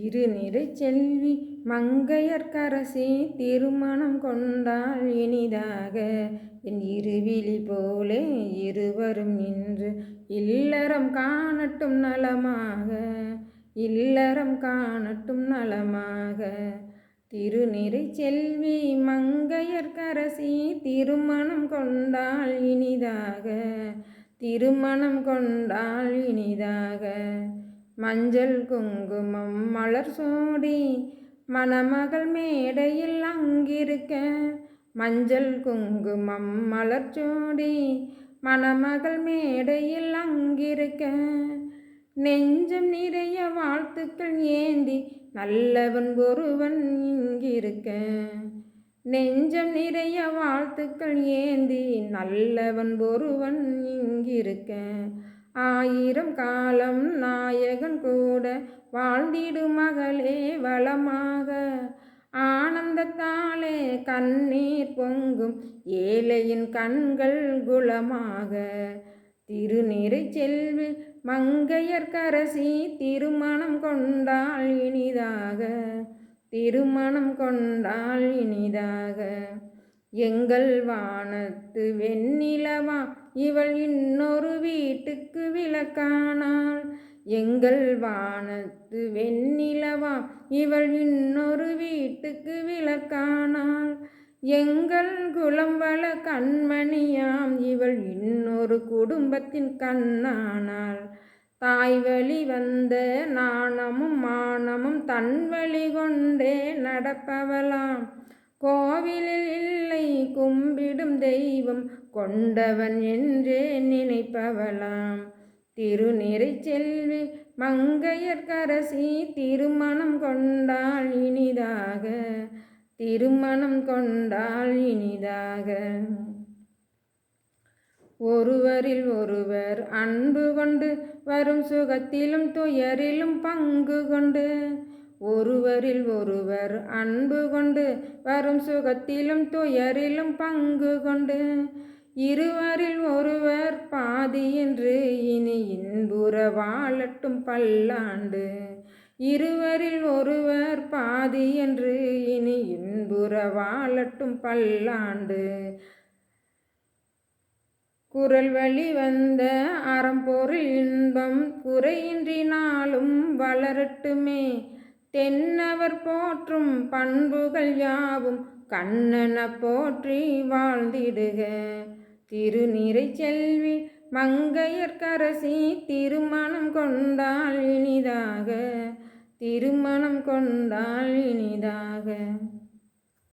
திருநிறை செல்வி மங்கையர்க்கரசி திருமணம் கொண்டாள் இனிதாக. என் இருவிழி போலே இருவரும் நின்று இல்லறம் காணட்டும் நலமாக. இல்லறம் காணட்டும் நலமாக. திருநிறை செல்வி மங்கையர்க்கரசி திருமணம் கொண்டாள் இனிதாக. திருமணம் கொண்டாள் இனிதாக. மஞ்சள் குங்குமம் மலர் சூடி மணமகள் மேடையில் அங்கிருக்க. மஞ்சள் குங்குமம் மலர் சூடி மணமகள் மேடையில் அங்கிருக்க. நெஞ்சம் நிறைய வாழ்த்துக்கள் ஏந்தி நல்லவன் ஒருவன் இங்கிருக்க. நெஞ்சம் நிறைய வாழ்த்துக்கள் ஏந்தி நல்லவன் ஒருவன் இங்கிருக்க. ஆயிரம் காலம் நாயகன் கூட வாழ்ந்திடு மகளே வளமாக. ஆனந்தத்தாலே கண்ணீர் பொங்கும் ஏழையின் கண்கள் குலமாக திருநீரை செல்வி மங்கையர்கரசி திருமணம் கொண்டாள் இனிதாக. திருமணம் கொண்டாள் இனிதாக. எங்கள் வானத்து வெண்ணிலவா இவள் இன்னொரு வீட்டுக்கு விளக்கானாள். எங்கள் வானத்து வெண்ணிலவா இவள் இன்னொரு வீட்டுக்கு விளக்கானாள். எங்கள் குலம்பல கண்மணியாம் இவள் இன்னொரு குடும்பத்தின் கண்ணானாள். தாய் வழி வந்த நாணமும் மானமும் தன் வழி கொண்டே நடப்பவளாம். கோவிலில் கும்பிடும் தெய்வம் கொண்டவன் என்றே நினைப்பவளாம். திருநிறை செல்வி மங்கையர்கரசி திருமணம் கொண்டாள் இனிதாக. திருமணம் கொண்டாள் இனிதாக. ஒருவரில் ஒருவர் அன்பு கொண்டு வரும் சுகத்திலும் துயரிலும் பங்கு கொண்டு ஒருவரில் ஒருவர் அன்பு கொண்டு வரும் சுகத்திலும் துயரிலும் பங்கு கொண்டு இருவரில் ஒருவர் பாதி என்று இனி இன்புற வாழட்டும் பல்லாண்டு இருவரில் ஒருவர் பாதி என்று இனி இன்புற வாழட்டும் பல்லாண்டு. குரல் வழி வந்த அறம்பொருள் இன்பம் குறையின்றி நாளும் வளரட்டுமே தென்னவர் போற்றும் பண்புகள் யாவும் கண்ணன போற்றி வாழ்ந்திடுக. திருநிறை செல்வி மங்கையர்கரசி திருமணம் கொண்டாள் இனிதாக. திருமணம் கொண்டாள் இனிதாக.